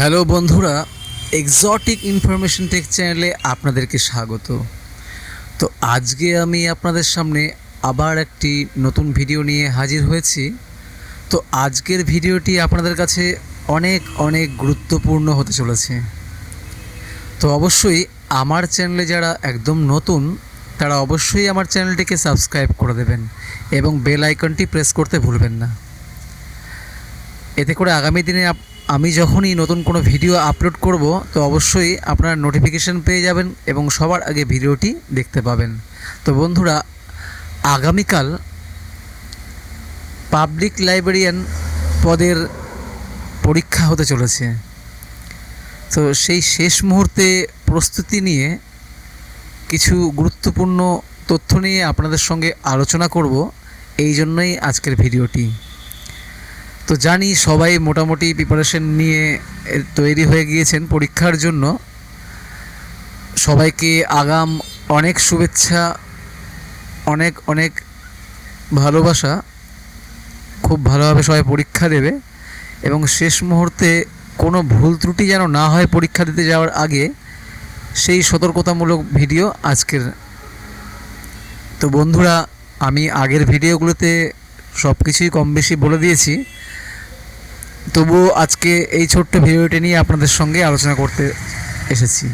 Hello বন্ধুরা exotic information take চ্যানেলে আপনাদেরকে স্বাগত। তো আজকে আমি আপনাদের সামনে আবার একটি নতুন ভিডিও নিয়ে হাজির হয়েছি। তো আজকের ভিডিওটি আপনাদের কাছে অনেক অনেক গুরুত্বপূর্ণ হতে চলেছে। তো অবশ্যই আমার চ্যানেলে যারা একদম নতুন, তারা অবশ্যই আমার চ্যানেলটিকে সাবস্ক্রাইব করে দেবেন এবং বেল আইকনটি প্রেস করতে ভুলবেন না। এতে করে আগামী দিনে আমি যখনই নতুন কোনো ভিডিও আপলোড করব, তো অবশ্যই আপনারা নোটিফিকেশন পেয়ে যাবেন এবং সবার আগে ভিডিওটি দেখতে পাবেন। তো বন্ধুরা, আগামীকাল পাবলিক লাইব্রেরিয়ান পদের পরীক্ষা হতে চলেছে। তো সেই শেষ মুহূর্তে প্রস্তুতি নিয়ে কিছু গুরুত্বপূর্ণ তথ্য নিয়ে আপনাদের সঙ্গে আলোচনা করব, এই জন্যই আজকের ভিডিওটি। তো জানি সবাই মোটামুটি প্রিপারেশন নিয়ে তৈরি হয়ে গিয়েছেন পরীক্ষার জন্য। সবাইকে আগাম অনেক শুভেচ্ছা, অনেক অনেক ভালোবাসা। খুব ভালোভাবে সবাই পরীক্ষা দেবে এবং শেষ মুহূর্তে কোনো ভুল ত্রুটি যেন না হয় পরীক্ষা দিতে যাওয়ার আগে, সেই সতর্কতামূলক ভিডিও আজকের। তো বন্ধুরা, আমি আগের ভিডিওগুলোতে সব কিছুই কম বেশি বলে দিয়েছি। তবুও আজকে এই ছোট্ট ভিডিওটি নিয়ে আপনাদের সঙ্গে আলোচনা করতে এসেছি।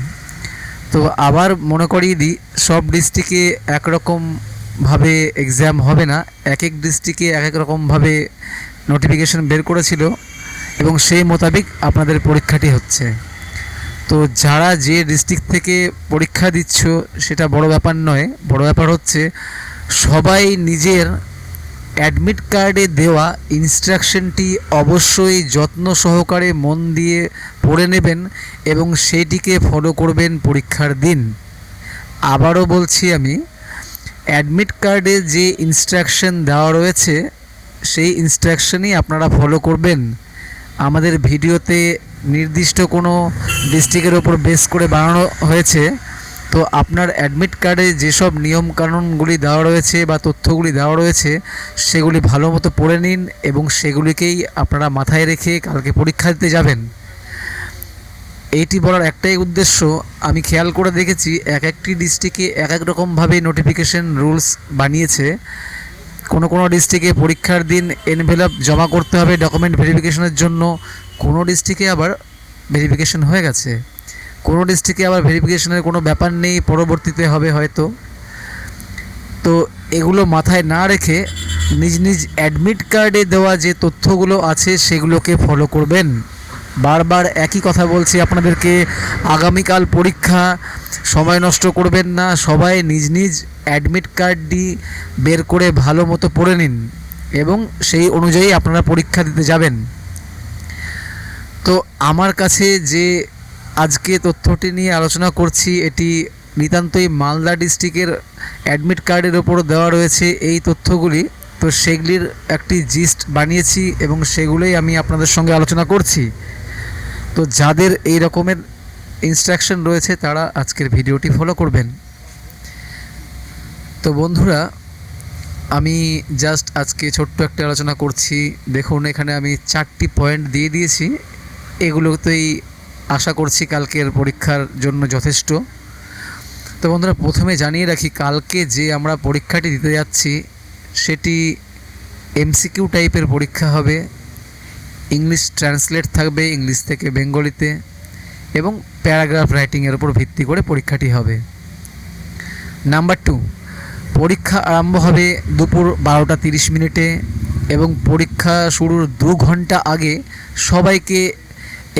তো আবার মনে করিয়ে দিই, সব ডিস্ট্রিক্টে একরকমভাবে এক্সাম হবে না এক এক ডিস্ট্রিক্টে এক এক রকমভাবে নোটিফিকেশন বের করেছিল এবং সেই মোতাবেক আপনাদের পরীক্ষাটি হচ্ছে। তো যারা যে ডিস্ট্রিক্ট থেকে পরীক্ষা দিচ্ছ, সেটা বড় ব্যাপার নয়। বড় ব্যাপার হচ্ছে, সবাই নিজের অ্যাডমিট কার্ডে দেওয়া ইনস্ট্রাকশনটি অবশ্যই যত্ন সহকারে মন দিয়ে পড়ে নেবেন এবং সেটিকে ফলো করবেন পরীক্ষার দিন। আবারও বলছি আমি, অ্যাডমিট কার্ডে যে ইনস্ট্রাকশন দেওয়া রয়েছে, সেই ইনস্ট্রাকশনই আপনারা ফলো করবেন। আমাদের ভিডিওতে নির্দিষ্ট কোনো ডিস্ট্রিক্টের ওপর বেস করে বানানো হয়েছে। তো আপনার অ্যাডমিট কার্ডে যেসব নিয়ম কানুনগুলি দেওয়া রয়েছে বা তথ্যগুলি দেওয়া রয়েছে, সেগুলি ভালো মতো পড়ে নিন এবং সেগুলিকেই আপনারা মাথায় রেখে কালকে পরীক্ষা দিতে যাবেন। এইটি বলার একটাই উদ্দেশ্য। আমি খেয়াল করে দেখেছি এক একটি ডিস্ট্রিক্টে এক এক রকমভাবে নোটিফিকেশন রুলস বানিয়েছে। কোনো কোনো ডিস্ট্রিক্টে পরীক্ষার দিন এনভেলপ জমা করতে হবে ডকুমেন্ট ভেরিফিকেশনের জন্য। কোনো ডিস্ট্রিক্টে আবার ভেরিফিকেশন হয়ে গেছে। কোনো ডিস্ট্রিক্টে আবার ভেরিফিকেশনের কোনো ব্যাপার নেই, পরবর্তীতে হবে হয়তো। তো এগুলো মাথায় না রেখে নিজ নিজ অ্যাডমিট কার্ডে দেওয়া যে তথ্যগুলো আছে সেগুলোকে ফলো করবেন। বারবার একই কথা বলছি, আপনাদেরকে আগামীকাল পরীক্ষা, সময় নষ্ট করবেন না, সবাই নিজ নিজ অ্যাডমিট কার্ডটি বের করে ভালো মতো পড়ে নিন এবং সেই অনুযায়ী আপনারা পরীক্ষা দিতে যাবেন। তো আমার কাছে যে আজকে তথ্যটি নিয়ে আলোচনা করছি, এটি নিতান্তই মালদা ডিস্ট্রিক্টের অ্যাডমিট কার্ডের ওপর দেওয়া রয়েছে এই তথ্যগুলি। তো সেগুলির একটি জিস্ট বানিয়েছি এবং সেগুলোই আমি আপনাদের সঙ্গে আলোচনা করছি। তো যাদের এই রকমের ইনস্ট্রাকশন রয়েছে, তারা আজকের ভিডিওটি ফলো করবেন। তো বন্ধুরা, আমি জাস্ট আজকে ছোট্ট একটা আলোচনা করছি। দেখুন, এখানে আমি চারটি পয়েন্ট দিয়ে দিয়েছি। এগুলোতেই আশা করছি কালকের পরীক্ষার জন্য যথেষ্ট। তো বন্ধুরা, প্রথমে জানিয়ে রাখি, কালকে যে আমরা পরীক্ষাটি দিতে যাচ্ছি, সেটি এমসিকিউ টাইপের পরীক্ষা হবে। ইংলিশ ট্রান্সলেট থাকবে ইংলিশ থেকে বেঙ্গলিতে, এবং প্যারাগ্রাফ রাইটিংয়ের উপর ভিত্তি করে পরীক্ষাটি হবে। নাম্বার টু পরীক্ষা আরম্ভ হবে দুপুর বারোটা তিরিশ মিনিটে, এবং পরীক্ষা শুরুর দু ঘণ্টা আগে সবাইকে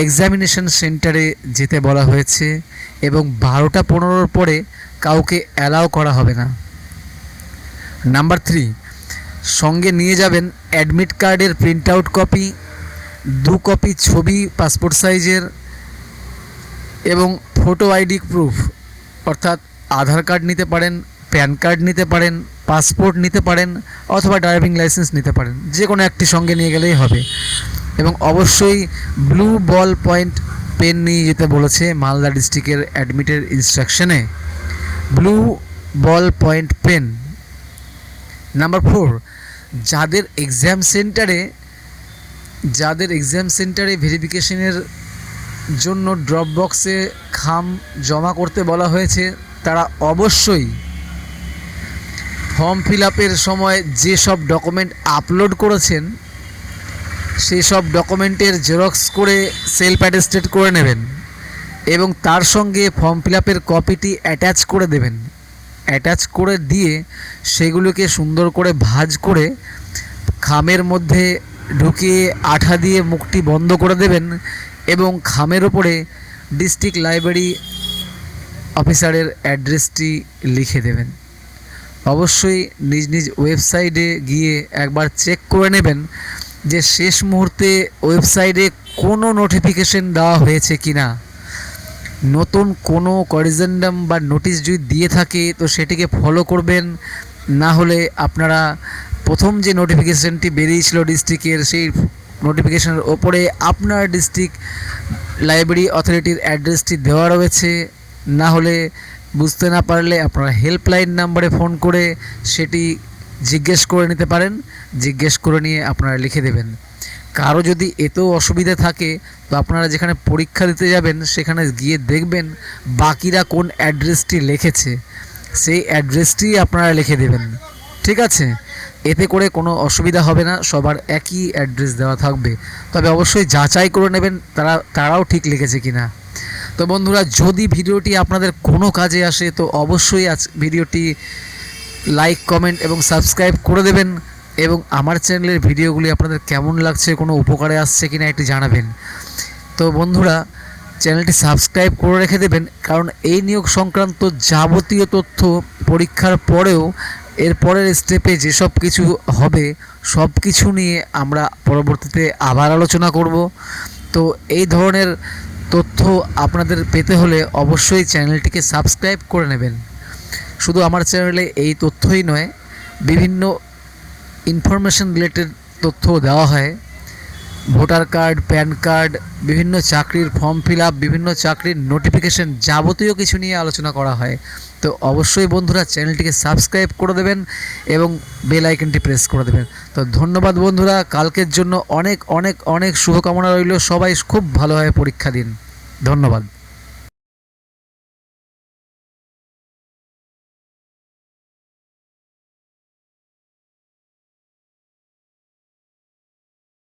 এক্সামিনেশন সেন্টারে যেতে বলা হয়েছে এবং বারোটা পনেরোর পরে কাউকে অ্যালাউ করা হবে না। নাম্বার থ্রি সঙ্গে নিয়ে যাবেন অ্যাডমিট কার্ডের প্রিন্ট আউট কপি দু কপি ছবি পাসপোর্ট সাইজের এবং ফটো আইডি প্রুফ অর্থাৎ আধার কার্ড নিতে পারেন প্যান কার্ড নিতে পারেন পাসপোর্ট নিতে পারেন, অথবা ড্রাইভিং লাইসেন্স নিতে পারেন যে কোনো একটি সঙ্গে নিয়ে গেলেই হবে। এবং অবশ্যই ব্লু বল পয়েন্ট পেন নিয়ে যেতে বলেছে মালদা ডিস্ট্রিক্টের অ্যাডমিটের ইনস্ট্রাকশনে blue ball point pen number four যাদের এক্সাম সেন্টারে যাদের এক্সাম সেন্টারে ভেরিফিকেশনের জন্য ড্রপ বক্সে খাম জমা করতে বলা হয়েছে, তারা অবশ্যই ফর্ম ফিল আপের সময় যেসব ডকুমেন্ট আপলোড করেছেন সেই সব ডকুমেন্টের জেরক্স করে সেলফ অ্যাটেস্টেড করে নেবেন এবং তার সঙ্গে ফর্ম ফিল আপের কপিটি অ্যাটাচ করে দেবেন। অ্যাটাচ করে দিয়ে সেগুলোকে সুন্দর করে ভাঁজ করে খামের মধ্যে ঢুকিয়ে আঠা দিয়ে মুখটি বন্ধ করে দেবেন এবং খামের ওপরে ডিস্ট্রিক্ট লাইব্রেরি অফিসারের অ্যাড্রেসটি লিখে দেবেন। অবশ্যই নিজ নিজ ওয়েবসাইটে গিয়ে একবার চেক করে নেবেন যে শেষ মুহূর্তে ওয়েবসাইটে কোনো নোটিফিকেশন দেওয়া হয়েছে কি না নতুন কোনো করিজেন্ডাম বা নোটিশ যদি দিয়ে থাকে, তো সেটিকে ফলো করবেন। না হলে আপনারা প্রথম যে নোটিফিকেশানটি বেরিয়েছিল ডিস্ট্রিক্টের সেই নোটিফিকেশনের ওপরে আপনার ডিস্ট্রিক্ট লাইব্রেরি অথরিটির অ্যাড্রেসটি দেওয়া রয়েছে। না হলে বুঝতে না পারলে আপনারা হেল্পলাইন নাম্বারে ফোন করে সেটি জিজ্ঞেস করে নিতে পারেন, জিজ্ঞেস করে নিয়ে আপনারা লিখে দেবেন। কারও যদি এতেও অসুবিধা থাকে, তো আপনারা যেখানে পরীক্ষা দিতে যাবেন, সেখানে গিয়ে দেখবেন বাকিরা কোন অ্যাড্রেসটি লিখেছে। সেই অ্যাড্রেসটি আপনারা লিখে দেবেন। ঠিক আছে? এতে করে কোনো অসুবিধা হবে না, সবার একই অ্যাড্রেস দেওয়া থাকবে। তবে অবশ্যই যাচাই করে নেবেন, তারা, তারাও ঠিক লিখেছে কি না তো বন্ধুরা, যদি ভিডিওটি আপনাদের কোনো কাজে আসে, তো অবশ্যই আজ ভিডিওটি লাইক কমেন্ট এবং সাবস্ক্রাইব করে দেবেন এবং আমার চ্যানেলের ভিডিওগুলি আপনাদের কেমন লাগছে, কোনো উপকারে আসছে কিনা একটু জানাবেন। তো বন্ধুরা চ্যানেলটি সাবস্ক্রাইব করে রেখে দেবেন, কারণ এই নিয়োগ সংক্রান্ত যাবতীয় তথ্য পরীক্ষার পরেও এর পরের স্টেপে যেসব কিছু হবে, সব কিছু নিয়ে আমরা পরবর্তীতে আবার আলোচনা করব। তো এই ধরনের তথ্য আপনাদের পেতে হলে অবশ্যই চ্যানেলটিকে সাবস্ক্রাইব করে নেবেন। শুধু আমার চ্যানেলে এই তথ্যই নয়, বিভিন্ন ইনফরমেশন রিলেটেড তথ্য দেওয়া হয়। ভোটার কার্ড, প্যান কার্ড, বিভিন্ন চাকরির ফর্ম ফিল আপ বিভিন্ন চাকরির নোটিফিকেশন যাবতীয় কিছু নিয়ে আলোচনা করা হয়। তো অবশ্যই বন্ধুরা চ্যানেলটিকে সাবস্ক্রাইব করে দেবেন এবং বেল আইকনটি প্রেস করে দেবেন। তো ধন্যবাদ বন্ধুরা, কালকের জন্য অনেক অনেক অনেক শুভকামনা রইল। সবাই খুব ভালোভাবে পরীক্ষা দিন। ধন্যবাদ।